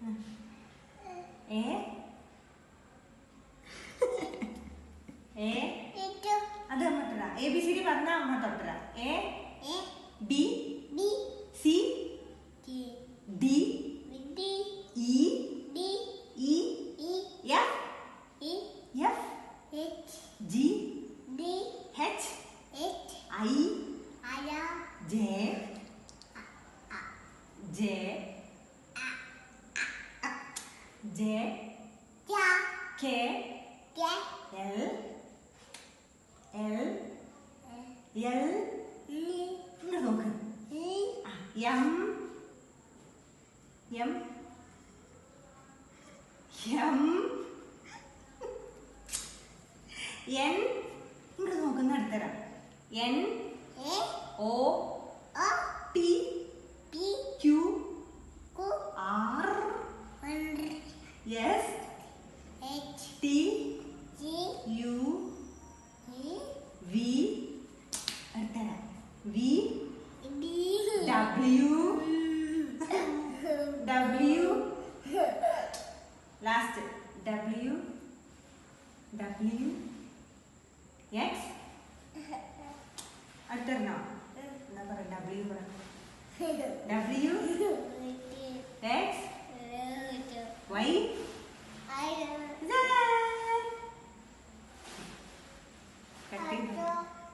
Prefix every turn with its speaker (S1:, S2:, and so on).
S1: ഏ? ഏ? അത് അങ്ങോട്ടറ എ ബി സി ഡി പറഞ്ഞാൽ അങ്ങോട്ടൊട്ടറ A B
S2: B
S1: C D
S2: e?
S1: E
S2: e?
S1: E F
S2: F
S1: G H I J J K L L L
S2: ഇങ്ങോട്ട്
S1: നോക്ക്. M M M N ഇങ്ങോട്ട് നോക്കുന്ന അടുത്തരാം N O T Yes.
S2: H.
S1: T.
S2: G.
S1: U.
S2: E.
S1: V. Antara. V.
S2: D.
S1: W.
S2: W.
S1: Last. W. W. X. Antara. Number W. W.